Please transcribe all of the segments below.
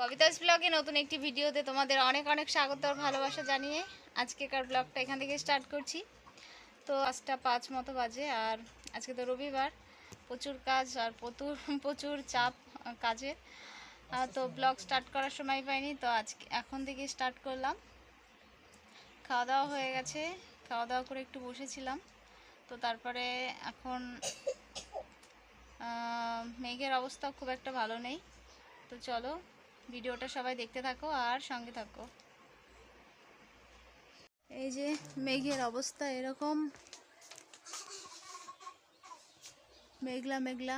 ববিতাস ব্লগে নতুন একটি ভিডিওতে তোমাদের অনেক অনেক স্বাগত আর ভালোবাসা জানিয়ে আজকেকার ব্লগটা এখান থেকে স্টার্ট করছি। তো আজটা পাঁচ মতো বাজে আর আজকে তো রবিবার, প্রচুর কাজ আর প্রচুর প্রচুর চাপ কাজের। তো ব্লগ স্টার্ট করার সময় পাইনি, তো আজকে এখন থেকে স্টার্ট করলাম। খাওয়া দাওয়া হয়ে গেছে, খাওয়া দাওয়া করে একটু বসেছিলাম। তো তারপরে এখন মেঘের অবস্থা খুব একটা ভালো নেই। তো চলো ভিডিওটা সবাই দেখতে থাকো আর সঙ্গে থাকো। এই যে মেঘের অবস্থা এরকম। মেঘলা মেঘলা।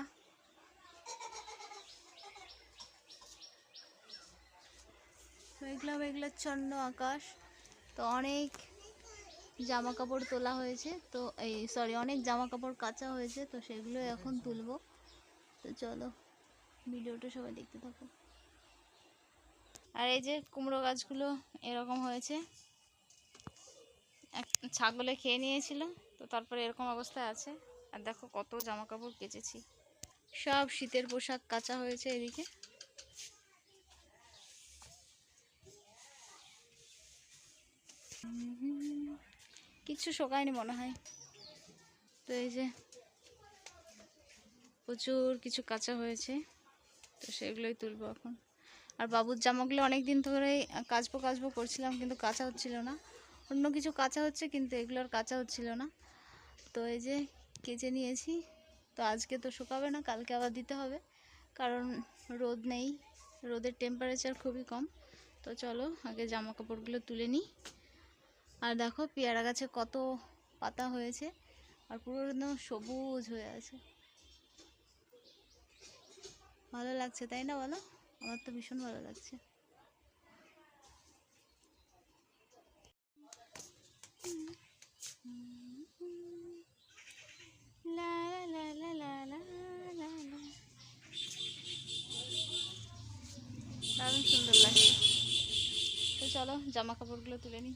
মেঘলা মেঘলাচ্ছন্ন আকাশ। তো অনেক জামা কাপড় তোলা হয়েছে। তো এই সরি অনেক জামা কাপড় কাচা হয়েছে। তো সেগুলো এখন তুলবো। তো চলো, ভিডিওটা সবাই দেখতে থাকো। আর এই যে কুমড়ো গাছগুলো এরকম হয়েছে। এক ছাগলে খেয়ে নিয়েছিল, তো তারপরে এরকম অবস্থায় আছে। আর দেখো কত জামা কাপড় কেচেছি। সব শীতের পোশাক কাঁচা হয়েছে এদিকে। কিছু শোকায়নি মনে হয়। তো এই যে প্রচুর কিছু কাঁচা হয়েছে, তো সেগুলোই তুলবো এখন। আর বাবুর জামাগুলো অনেক দিন ধরেই কাচবো কাচবো করছিলাম, কিন্তু কাঁচা হচ্ছিল না। অন্য কিছু কাঁচা হচ্ছে, কিন্তু এগুলোর কাঁচা হচ্ছিল না। তো এই যে কেচে নিয়েছি। তো আজকে তো শুকাবে না, কালকে আবার দিতে হবে। কারণ রোদ নেই, রোদের টেম্পারেচার খুবই কম। তো চলো, আগে জামা কাপড়গুলো তুলে নিই। আর দেখো, পেয়ারা গাছে কত পাতা হয়েছে, আর পুরো একদম সবুজ হয়ে আছে। ভালো লাগছে, তাই না বলো? আমার তো ভীষণ ভালো লাগছে। দারুণ সুন্দর লাগছে। তো চলো জামা কাপড়গুলো তুলে নিই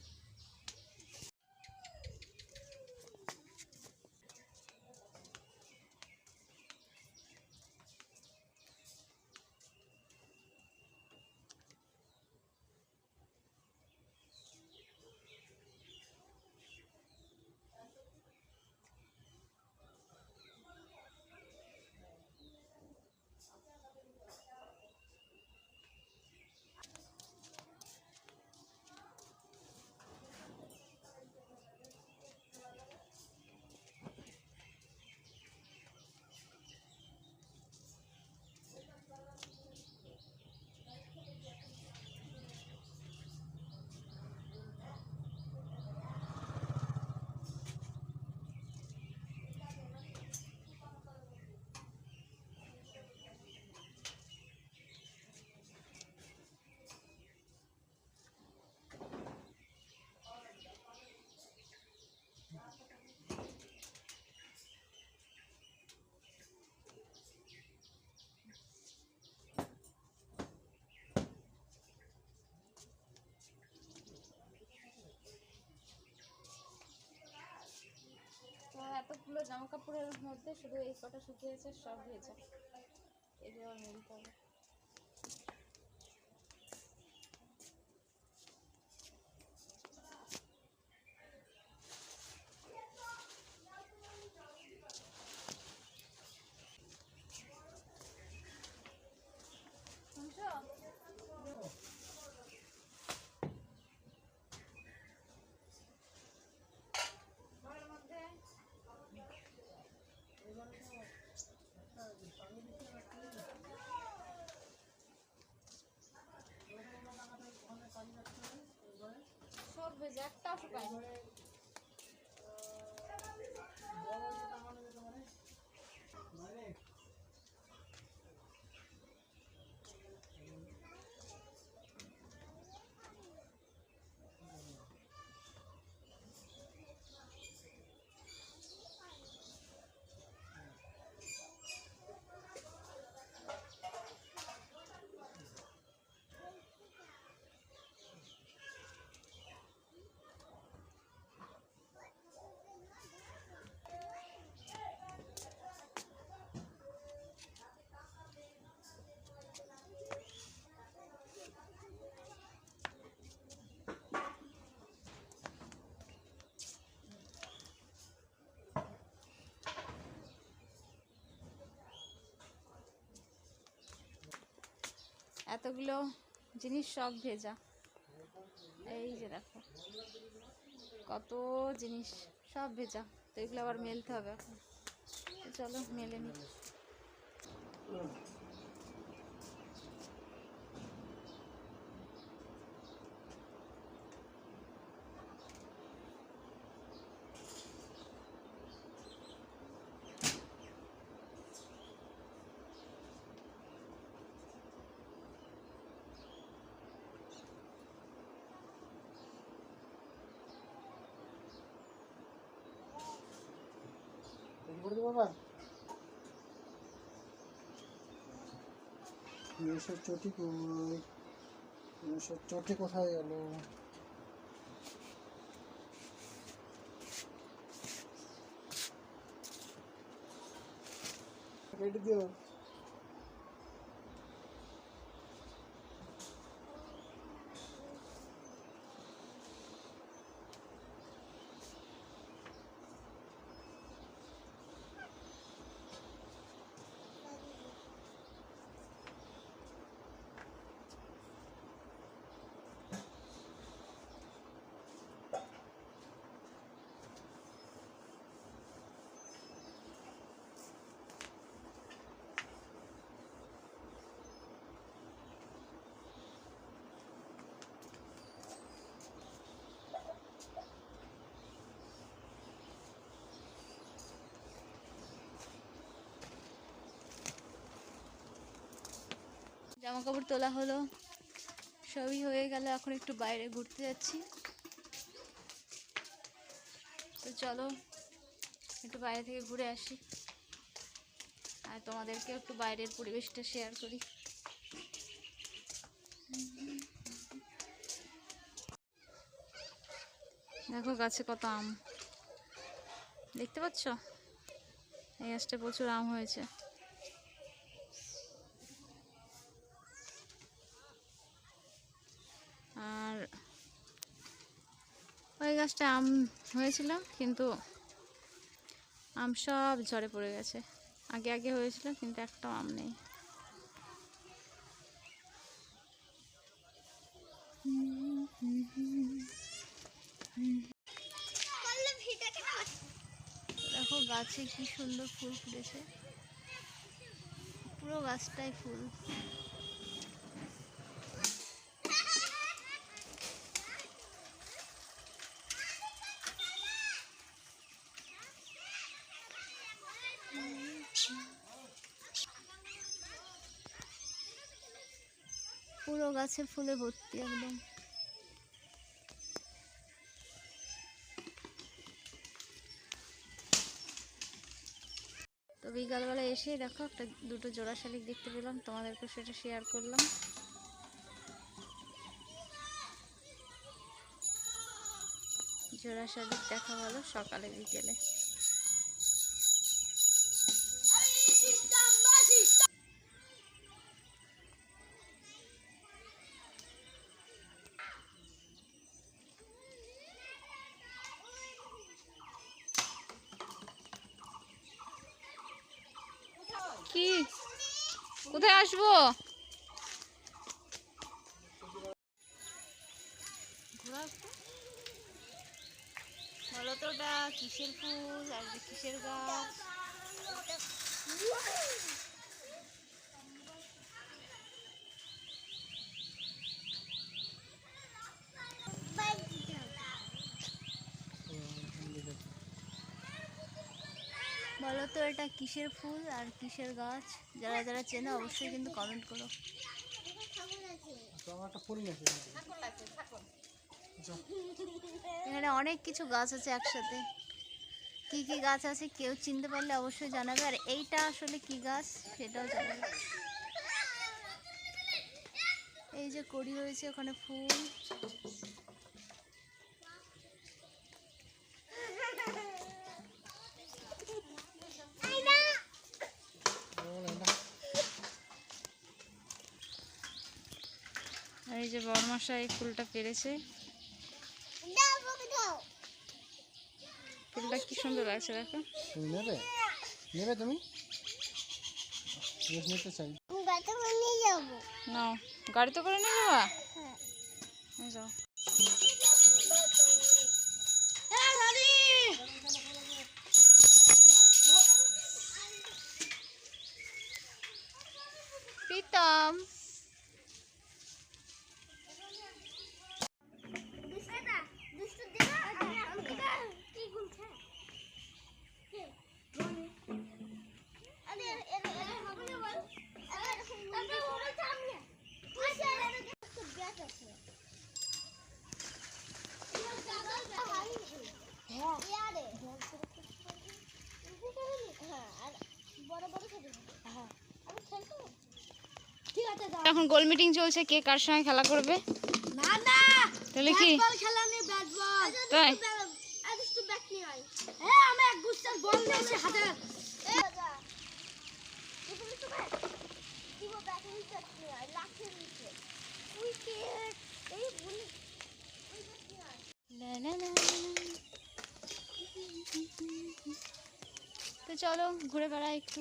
তো এতগুলো জামা কাপড়ের মধ্যে শুধু এই কটা শুকিয়েছে সব হয়েছে। এগুলো মিল মেলতে এতগুলো জিনিস সব ভেজা। এই যে দেখো, কত জিনিস সব ভেজা। তো এগুলো আবার মেলতে হবে এখন। চলো, মেলে নি। করে দেবো বাবা মেয়েসের চটি কই? মেয়েসের চটি কোথায় গেল? রেডি দিও। জামা কাপড় তোলা হলো। সবই হয়ে গেল, এখন একটু বাইরে ঘুরতে যাচ্ছি। তো চলো, একটু বাইরে থেকে ঘুরে আসি। আর তোমাদেরকে একটু বাইরের পরিবেশটা শেয়ার করি। দেখো গাছে কত আম। দেখতে পাচ্ছ? এই গাছটা প্রচুর আম হয়েছে। গাছটা আম হয়েছিল, কিন্তু আম সব ঝরে পড়ে গেছে। আগে আগে হয়েছিল, কিন্তু একটাও আম নেই। দেখো গাছে কি সুন্দর ফুল ফুটেছে। পুরো গাছটাই ফুল পুরো গাছে ফুলে ভর্তি একদম। তো বিকালবেলা এসে দেখো একটা দুটো জোড়া শালিক দেখতে পেলাম তোমাদেরকে সেটা শেয়ার করলাম। জোড়া শালিক দেখা ভালো সকালে বিকেলে। কোথায় আসব? বলো তো ওটা কিসের ফুল? আর কিসের গাছ? তো এটা কিসের ফুল আর কিসের গাছ? যারা যারা চেনে অবশ্যই কিন্তু কমেন্ট করো। এখানে অনেক কিছু গাছ আছে একসাথে। কি কি গাছ আছে কেউ চিনতে পারলে অবশ্যই জানাবে। আর এইটা আসলে কি গাছ সেটাও জানাবে। এই যে কড়ি হয়েছে ওখানে ফুল। আর এই যে বড়মশা এই ফুলটা পেরেছে। ফুলটা কি সুন্দর লাগছে দেখো। নেবে? নেবে তুমি? নিতে চাই। যাব নাও গাড়িতে করে নিয়ে যাবা? হ্যাঁ এই যাও। প্রীতম দুষ্টটা দুষ্ট দিনা এটা কি গুলছে আরে এর এর হবে না বল আরে মোবাইল সামনে আচ্ছা এটা তো ব্যাট আছে হ্যাঁ ইয়ারে হ্যাঁ আর বড় বড় ছোট হ্যাঁ আমি খেলব ঠিক আছে দাও এখন গোল মিটিং চলছে কে কার সঙ্গে খেলা করবে? না না তাহলে কি? তাই? তো চলো ঘুরে বেড়াই একটু।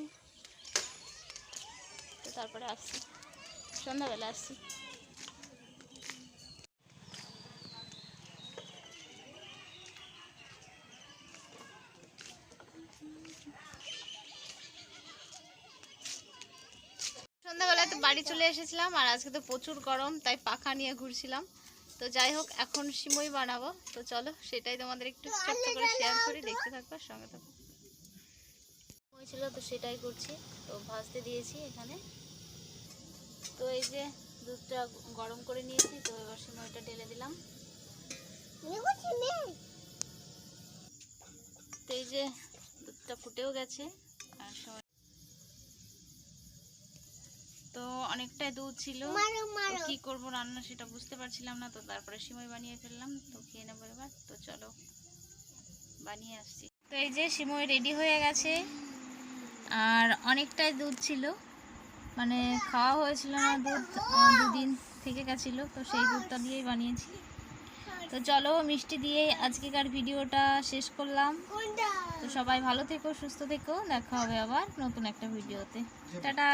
তো তারপরে আসছি। সন্ধ্যাবেলা আসছি সন্ধ্যাবেলায় তো বাড়ি চলে এসেছিলাম, আর আজকে তো প্রচুর গরম, তাই পাখা নিয়ে ঘুরছিলাম। তো যাই হোক, এখন সিমই বানাবো। তো চলো, সেটাই তোমাদের একটু ছোট্ট করে শেয়ার করি, দেখতে থাকব, সঙ্গে থাকব। সময় ছিল তো সেটাই করছি। তো ভাজতে দিয়েছি এখানে। তো এই যে দুধটা গরম করে নিয়েছি তো এবার সিমইটা ঢেলে দিলাম। তো এই যে দুধটা ফুটেও গেছে আর সময় তো অনেকটাই দুধ ছিল। কি করব রান্না সেটা বুঝতে পারছিলাম না তো তারপরে সিমই বানিয়ে ফেললাম তো খেয়ে নেব এবার। তো চলো বানিয়ে আসছি। তো এই যে সিমই রেডি হয়ে গেছে আর অনেকটাই দুধ ছিল। মানে খাওয়া হয়েছিল না, দুধ দুদিন থেকে গেছিল, তো সেই দুধটা দিয়েই বানিয়েছি। তো চলো মিষ্টি দিয়ে আজকেকার ভিডিওটা শেষ করলাম। তো সবাই ভালো থেকো, সুস্থ থেকো, দেখা হবে আবার নতুন একটা ভিডিওতে। টাটা।